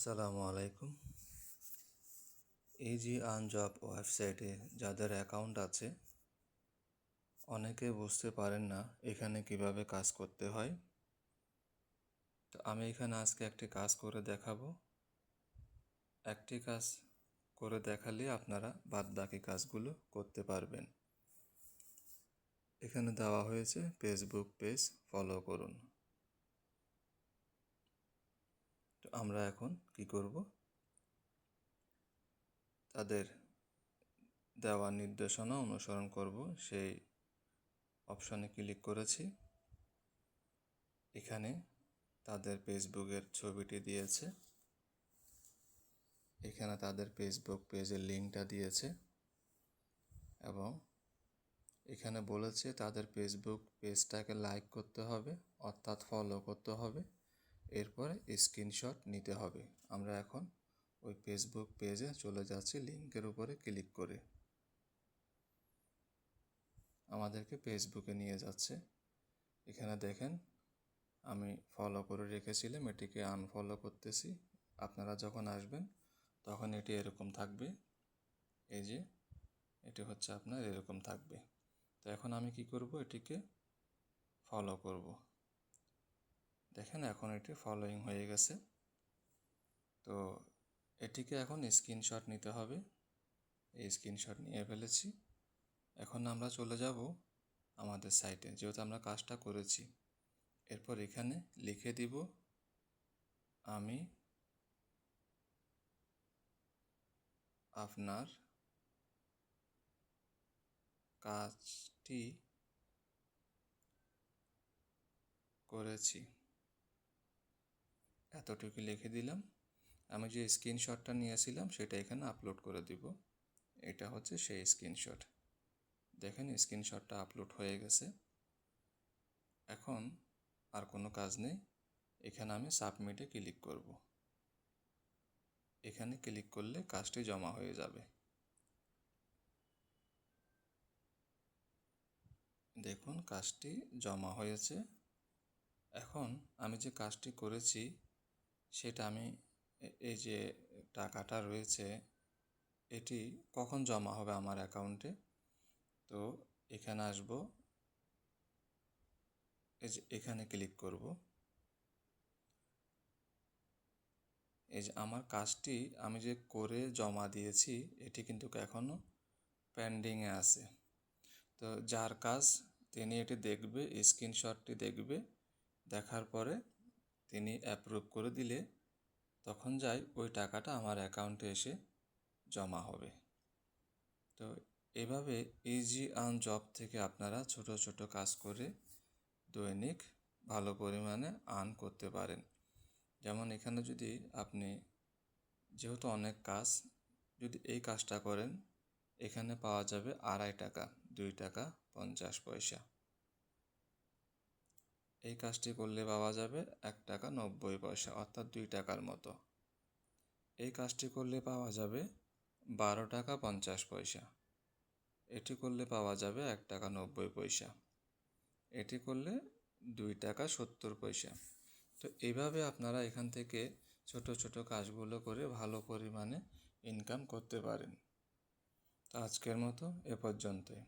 আসসালামু আলাইকুম। ইজি আন জব ওয়েবসাইটে যাদের অ্যাকাউন্ট আছে, অনেকে বুঝতে পারেন না এখানে কীভাবে কাজ করতে হয়। তো আমি এখানে আজকে একটি কাজ করে দেখাবো। একটি কাজ করে দেখালে আপনারা বাদ বাকি কাজগুলো করতে পারবেন। এখানে দেওয়া হয়েছে ফেসবুক পেজ ফলো করুন তো আমরা এখন কি করব? তাদের দেওয়া নির্দেশনা অনুসরণ করব। সেই অপশনে ক্লিক করেছি। এখানে তাদের ফেসবুকের ছবিটি দিয়েছে। এখানে তাদের ফেসবুক পেজের লিঙ্কটা দিয়েছে। এবং এখানে বলেছে তাদের ফেসবুক পেজটাকে লাইক করতে হবে, অর্থাৎ ফলো করতে হবে। এরপরে স্ক্রিনশট নিতে হবে। আমরা এখন ওই ফেসবুক পেজে চলে যাচ্ছি লিঙ্কের উপরে ক্লিক করে। আমাদেরকে ফেসবুকে নিয়ে যাচ্ছে। এখানে দেখেন, আমি ফলো করে রেখেছিলাম, এটিকে আনফলো করতেছি। আপনারা যখন আসবেন, তখন এটি এরকম থাকবে। এই যে, এটি হচ্ছে আপনার এরকম থাকবে। তো এখন আমি কি করব? এটিকে ফলো করব। দেখেন এখন এটি ফলোয়িং হয়ে গেছে। তো এটিকে এখন স্ক্রিনশট নিতে হবে। এই স্ক্রিনশট নিয়ে ফেলেছি। এখন আমরা চলে যাব আমাদের সাইটে যেহেতু আমরা কাজটা করেছি, এরপর এখানে লিখে দিব, আমি আপনার কাজটি করেছি। এতটুকু লিখে দিলাম। আমি যে স্ক্রিনশটটা নিয়েছিলাম সেটা এখানে আপলোড করে দিব। এটা হচ্ছে সেই স্ক্রিনশট। দেখেন, স্ক্রিনশটটা আপলোড হয়ে গেছে। এখন আর কোনো কাজ নেই। এখানে আমি সাবমিটে ক্লিক করব। এখানে ক্লিক করলে কাজটি জমা হয়ে যাবে। দেখুন, কাজটি জমা হয়েছে। এখন আমি যে কাজটি করেছি সেটা আমি এই যে টাকাটা রয়েছে, এটি কখন জমা হবে আমার অ্যাকাউন্টে? তো এখানে আসব। এই যে এখানে ক্লিক করব। এই যে আমার কাজটি আমি যে করে জমা দিয়েছি, এটি কিন্তু এখনও পেন্ডিংয়ে আছে। তো যার কাজ, তিনি এটি দেখবে, স্ক্রিনশটটি দেখবে, দেখার পরে তিনি অ্যাপ্রুভ করে দিলে তখন যাই ওই টাকাটা আমার অ্যাকাউন্টে এসে জমা হবে। তো এভাবে ইজি আর্ন জব থেকে আপনারা ছোট ছোট কাজ করে দৈনিক ভালো পরিমাণে আর্ন করতে পারেন। যেমন এখানে যদি আপনি যেহেতু অনেক কাজ, যদি এই কাজটা করেন, এখানে পাওয়া যাবে আড়াই টাকা, দুই টাকা, পঞ্চাশ পয়সা। এই কাজটি করলে পাওয়া যাবে এক টাকা নব্বই পয়সা, অর্থাৎ দুই টাকার মতো। এই কাজটি করলে পাওয়া যাবে বারো টাকা পঞ্চাশ পয়সা। এটি করলে পাওয়া যাবে এক টাকা নব্বই পয়সা। এটি করলে দুই টাকা সত্তর পয়সা। তো এইভাবে আপনারা এখান থেকে ছোট ছোট কাজগুলো করে ভালো পরিমাণে ইনকাম করতে পারেন। তো আজকের মতো এ পর্যন্তই।